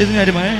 ചെയ്തതിന് കാര്യമായ